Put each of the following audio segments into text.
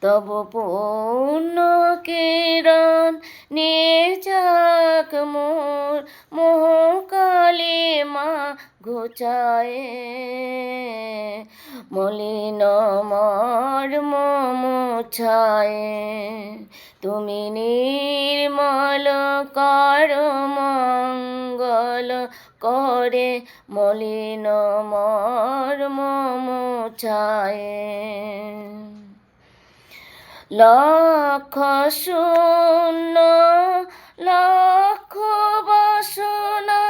তব পূর্ণ কিরণ নিচাক মোর মোহকালে মা ঘোচায়ে। মলিন মর্ম মোছায়ে তুমি নির্মল কর মঙ্গল করে। মলিন মর মোছায়ে লক্ষ শূন্য, লক্ষ বাসনা,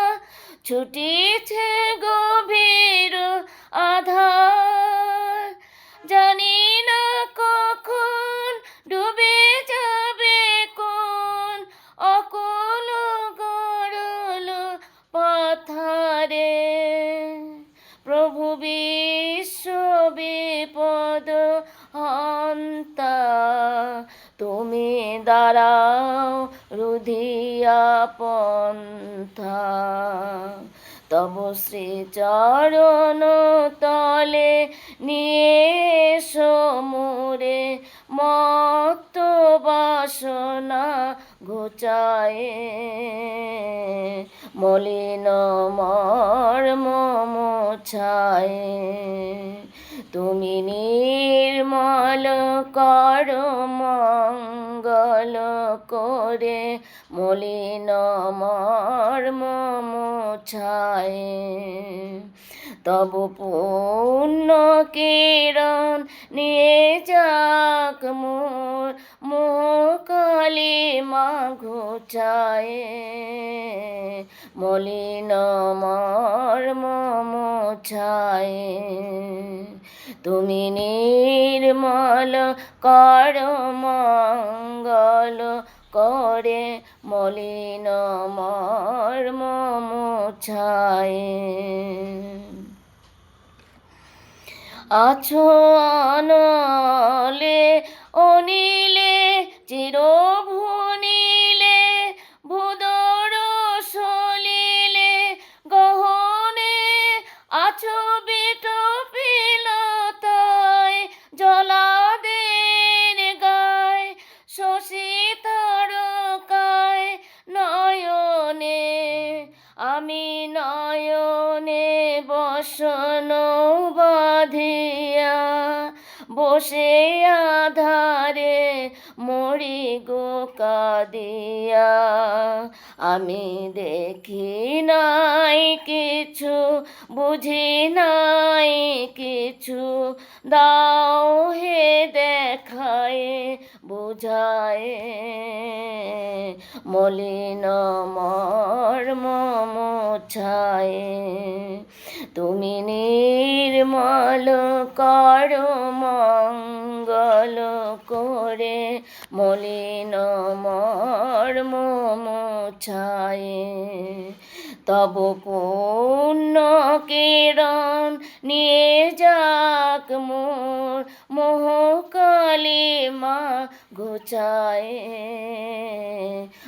ছুটিছে গভীর আধার। জানি না কখন ডুবে যাবে, কোন অকুল গরল পাথারে। প্রভু বিশ্ব বিপদ হন্তা তুমি দাঁড়াও রুধিয়া পন্থা। তব শ্রীচরণ তলে নিয়ে সমুরে মত বাসনা ঘোচায়ে। মলিন মর্ম মোছায়ে। তুমি নির্মল কর, মঙ্গল করে মলিন মর্ম মোছায়ে। তব পূর্ণ কিরণ নিয়ে যাক মোর মোকালি মা ঘোচায়ে মলিন মর্ম মোছায়ে। তুমি নির্মল কর মঙ্গল করে মলিন মর্ম মোছায়ে। আছো আনলে অনিলে চিরভুনিলে ভুদর সলিলে, গহনে আছো বিট আমি নয়নে বসন বাঁধিয়া বসে আধারে মরি গো কাদিয়া। আমি দেখি নাই কিছু, বুঝি নাই কিছু। দাও হে দেখায়, বুঝায়। মলিন মর্ম মোছায় তুমি নির্মল কর, মঙ্গল করে, মলিন মর্ম মোছায় তব পূর্ণ কিরণ নিয়ে যাক মোর মোহকালী মা ঘোচায়